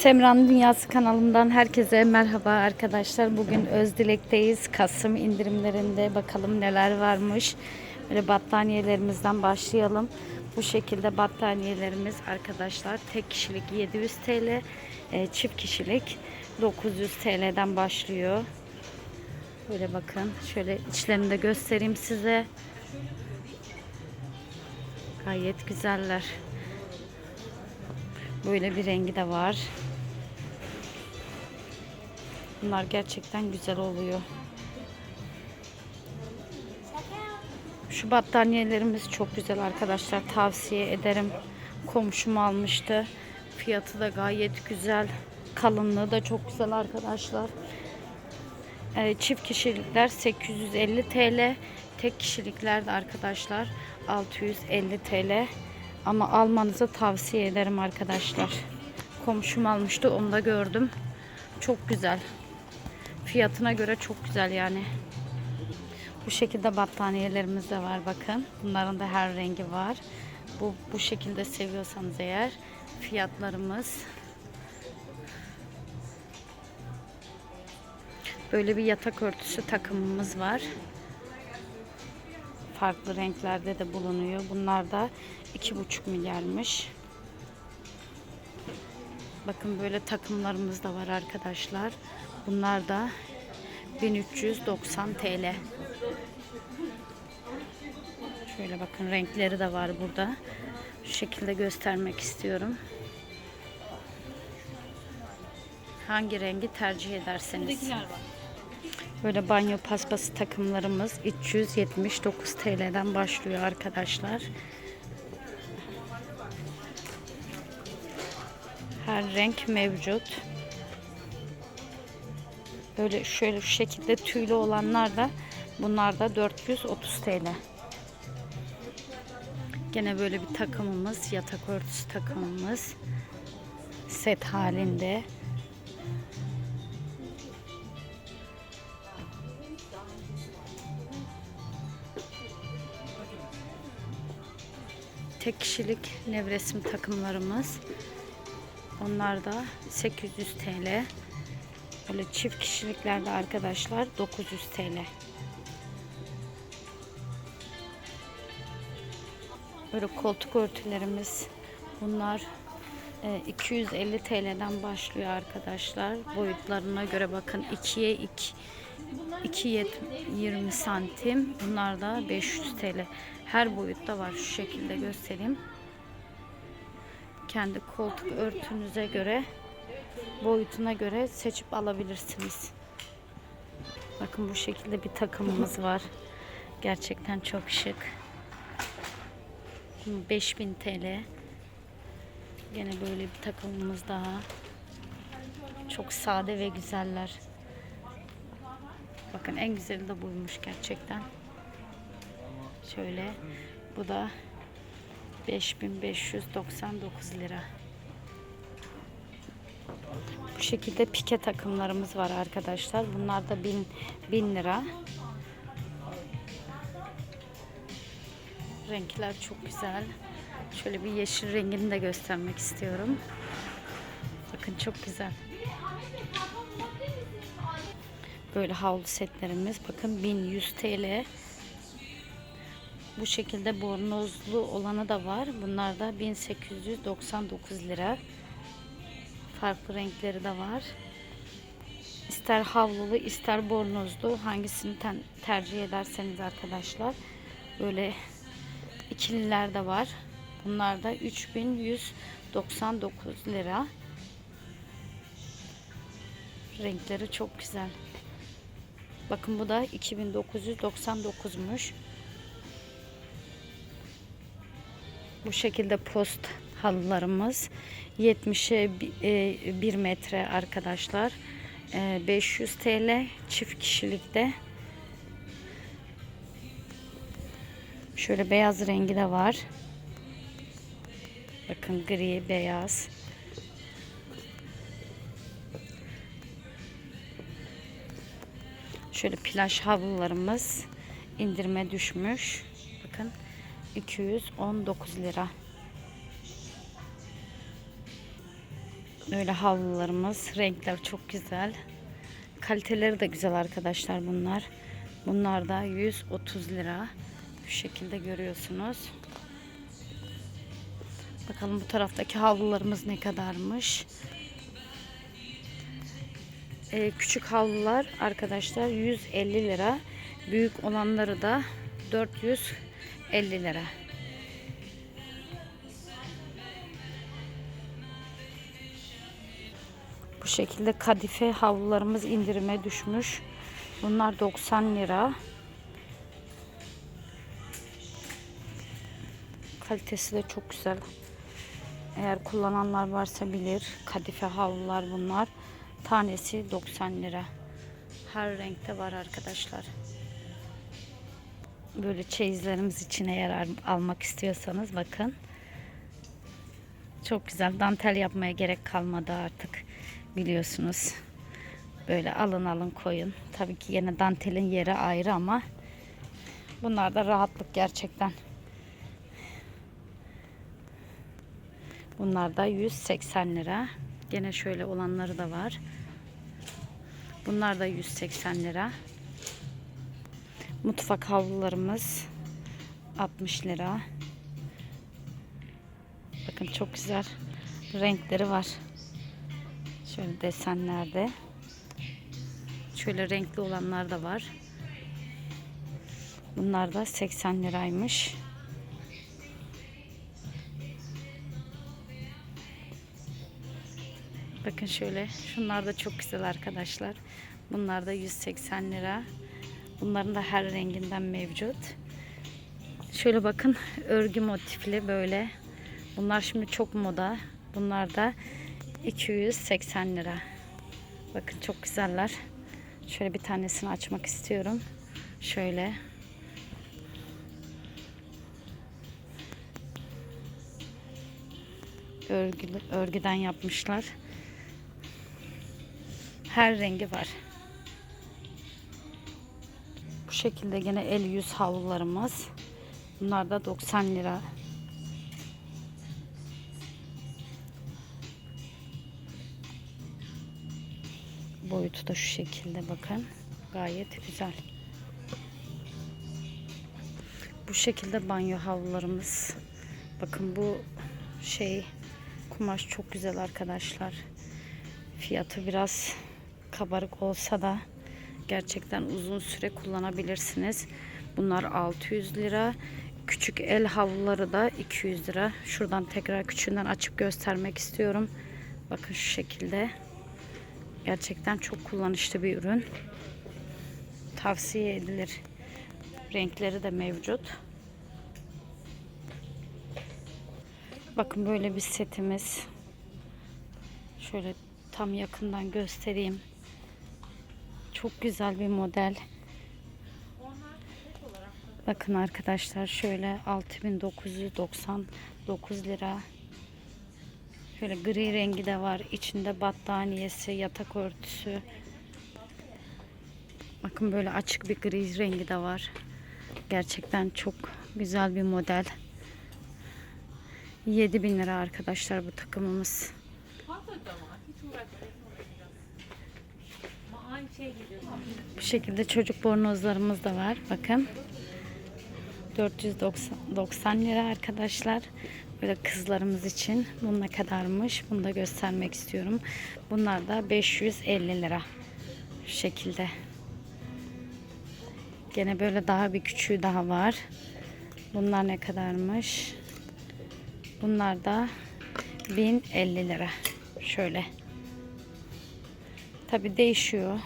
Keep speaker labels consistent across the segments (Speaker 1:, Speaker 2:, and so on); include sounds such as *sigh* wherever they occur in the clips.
Speaker 1: Semra'nın Dünyası kanalından herkese merhaba arkadaşlar. Bugün Özdilek'teyiz. Kasım indirimlerinde bakalım neler varmış. Böyle battaniyelerimizden başlayalım. Bu şekilde battaniyelerimiz arkadaşlar tek kişilik 700 TL, e, çift kişilik 900 TL'den başlıyor. Böyle bakın. Şöyle içlerini de göstereyim size. Gayet güzeller. Böyle bir rengi de var. Bunlar gerçekten güzel oluyor. Şu battaniyelerimiz çok güzel arkadaşlar. Tavsiye ederim. Komşum almıştı. Fiyatı da gayet güzel. Kalınlığı da çok güzel arkadaşlar. Ee, çift kişilikler 850 TL. Tek kişilikler de arkadaşlar 650 TL. Ama almanızı tavsiye ederim arkadaşlar. Komşum almıştı onu da gördüm. Çok güzel. Fiyatına göre çok güzel yani. Bu şekilde battaniyelerimiz de var bakın. Bunların da her rengi var. Bu, bu şekilde seviyorsanız eğer fiyatlarımız böyle bir yatak örtüsü takımımız var. Farklı renklerde de bulunuyor. Bunlar da 2,5 milyarmış. Bakın böyle takımlarımız da var arkadaşlar. Bunlar da 1390 TL. Şöyle bakın renkleri de var burada. Şu şekilde göstermek istiyorum. Hangi rengi tercih ederseniz. Böyle banyo paspası takımlarımız 379 TL'den başlıyor arkadaşlar. Her renk mevcut. Böyle şöyle şu şekilde tüylü olanlar da bunlar da 430 TL. Gene böyle bir takımımız, yatak örtüsü takımımız set halinde. Tek kişilik nevresim takımlarımız. Onlar da 800 TL. Böyle çift kişiliklerde arkadaşlar 900 TL. Böyle koltuk örtülerimiz bunlar e, 250 TL'den başlıyor arkadaşlar. Boyutlarına göre bakın 2'ye 2 2 20 santim. Bunlar da 500 TL. Her boyutta var şu şekilde göstereyim. Kendi koltuk örtünüze göre boyutuna göre seçip alabilirsiniz. Bakın bu şekilde bir takımımız *laughs* var. Gerçekten çok şık. 5000 TL. Gene böyle bir takımımız daha. Çok sade ve güzeller. Bakın en güzeli de buymuş gerçekten. Şöyle bu da 5599 lira. Şekilde pike takımlarımız var arkadaşlar. Bunlar da 1000 1000 lira. Renkler çok güzel. Şöyle bir yeşil rengini de göstermek istiyorum. Bakın çok güzel. Böyle havlu setlerimiz. Bakın 1100 TL. Bu şekilde bornozlu olanı da var. Bunlar da 1899 lira. Farklı renkleri de var. İster havlulu ister bornozlu hangisini ten- tercih ederseniz arkadaşlar. Böyle ikililer de var. Bunlar da 3199 lira. Renkleri çok güzel. Bakın bu da 2999'muş. Bu şekilde post halılarımız 70'e 1 metre arkadaşlar. E, 500 TL çift kişilikte. Şöyle beyaz rengi de var. Bakın gri, beyaz. Şöyle plaj havlularımız indirime düşmüş. Bakın 219 lira. Böyle havlularımız. Renkler çok güzel. Kaliteleri de güzel arkadaşlar bunlar. Bunlar da 130 lira. Bu şekilde görüyorsunuz. Bakalım bu taraftaki havlularımız ne kadarmış. Ee, küçük havlular arkadaşlar 150 lira. Büyük olanları da 450 lira. Bu şekilde kadife havlularımız indirime düşmüş. Bunlar 90 lira. Kalitesi de çok güzel. Eğer kullananlar varsa bilir. Kadife havlular bunlar. Tanesi 90 lira. Her renkte var arkadaşlar. Böyle çeyizlerimiz için eğer al- almak istiyorsanız bakın. Çok güzel. Dantel yapmaya gerek kalmadı artık. Biliyorsunuz. Böyle alın alın koyun. Tabii ki yine dantelin yeri ayrı ama bunlar da rahatlık gerçekten. Bunlar da 180 lira. Gene şöyle olanları da var. Bunlar da 180 lira. Mutfak havlularımız 60 lira. Bakın çok güzel renkleri var. Şöyle desenlerde. Şöyle renkli olanlar da var. Bunlar da 80 liraymış. Bakın şöyle. Şunlar da çok güzel arkadaşlar. Bunlar da 180 lira. Bunların da her renginden mevcut. Şöyle bakın örgü motifli böyle. Bunlar şimdi çok moda. Bunlar da 280 lira. Bakın çok güzeller. Şöyle bir tanesini açmak istiyorum. Şöyle. Örgülü, örgüden yapmışlar. Her rengi var. Bu şekilde gene el yüz havlularımız. Bunlar da 90 lira. Boyutu da şu şekilde bakın. Gayet güzel. Bu şekilde banyo havlularımız. Bakın bu şey kumaş çok güzel arkadaşlar. Fiyatı biraz kabarık olsa da gerçekten uzun süre kullanabilirsiniz. Bunlar 600 lira. Küçük el havluları da 200 lira. Şuradan tekrar küçüğünden açıp göstermek istiyorum. Bakın şu şekilde. Gerçekten çok kullanışlı bir ürün. Tavsiye edilir. Renkleri de mevcut. Bakın böyle bir setimiz. Şöyle tam yakından göstereyim. Çok güzel bir model. Bakın arkadaşlar şöyle 6999 lira. Şöyle gri rengi de var. İçinde battaniyesi, yatak örtüsü. Bakın böyle açık bir gri rengi de var. Gerçekten çok güzel bir model. 7000 lira arkadaşlar bu takımımız. Bu şekilde çocuk bornozlarımız da var. Bakın. 490 lira arkadaşlar. Böyle kızlarımız için. Bu ne kadarmış? Bunu da göstermek istiyorum. Bunlar da 550 lira. Şekilde. Gene böyle daha bir küçüğü daha var. Bunlar ne kadarmış? Bunlar da 1050 lira. Şöyle. Tabi değişiyor.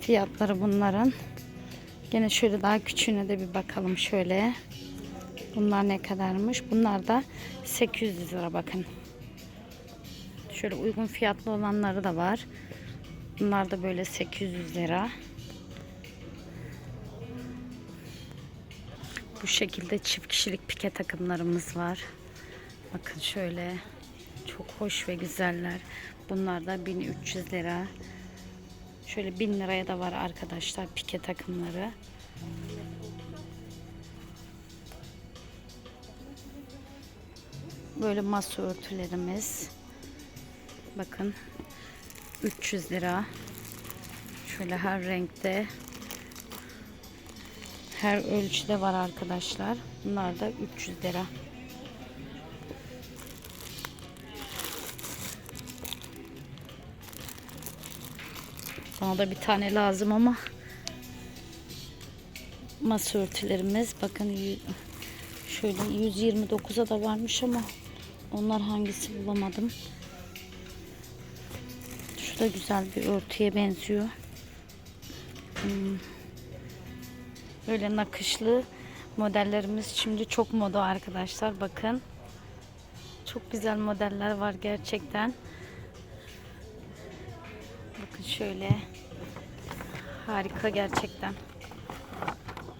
Speaker 1: Fiyatları bunların. Gene şöyle daha küçüğüne de bir bakalım şöyle. Bunlar ne kadarmış? Bunlar da 800 lira bakın. Şöyle uygun fiyatlı olanları da var. Bunlar da böyle 800 lira. Bu şekilde çift kişilik pike takımlarımız var. Bakın şöyle çok hoş ve güzeller. Bunlar da 1300 lira. Şöyle 1000 liraya da var arkadaşlar pike takımları. Böyle masa örtülerimiz. Bakın 300 lira. Şöyle her renkte her ölçüde var arkadaşlar. Bunlar da 300 lira. Bana da bir tane lazım ama masa örtülerimiz bakın şöyle 129'a da varmış ama onlar hangisi bulamadım. Şu da güzel bir örtüye benziyor. Hmm. Böyle nakışlı modellerimiz şimdi çok moda arkadaşlar. Bakın. Çok güzel modeller var gerçekten. Bakın şöyle. Harika gerçekten.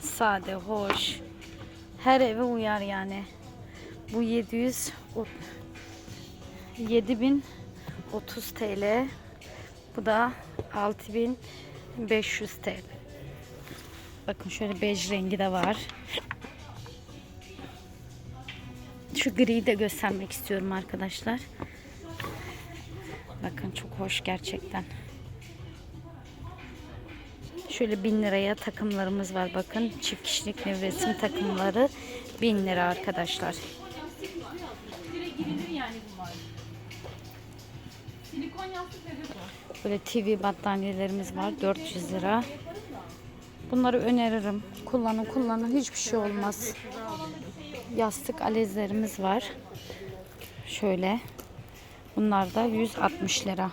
Speaker 1: Sade, hoş. Her eve uyar yani. Bu 700 o- 7030 TL. Bu da 6500 TL. Bakın şöyle bej rengi de var. Şu griyi de göstermek istiyorum arkadaşlar. Bakın çok hoş gerçekten. Şöyle 1000 liraya takımlarımız var bakın. Çift kişilik nevresim takımları 1000 lira arkadaşlar. Böyle TV battaniyelerimiz var 400 lira. Bunları öneririm. Kullanın kullanın hiçbir şey olmaz. Yastık alezlerimiz var. Şöyle. Bunlar da 160 lira.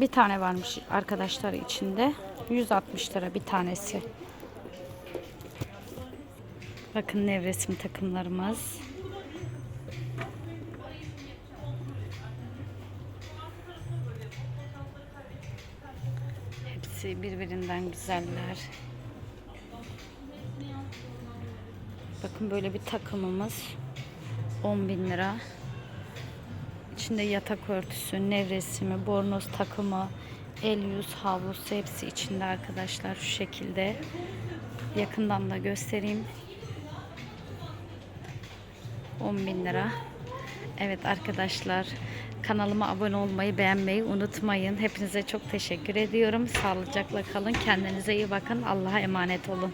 Speaker 1: Bir tane varmış arkadaşlar içinde. 160 lira bir tanesi. Bakın nevresim takımlarımız. Hepsi birbirinden güzeller. Bakın böyle bir takımımız 10 bin lira. İçinde yatak örtüsü, nevresimi, bornoz takımı, el yüz havlusu hepsi içinde arkadaşlar şu şekilde. Yakından da göstereyim. 10 bin lira. Evet arkadaşlar kanalıma abone olmayı beğenmeyi unutmayın. Hepinize çok teşekkür ediyorum. Sağlıcakla kalın. Kendinize iyi bakın. Allah'a emanet olun.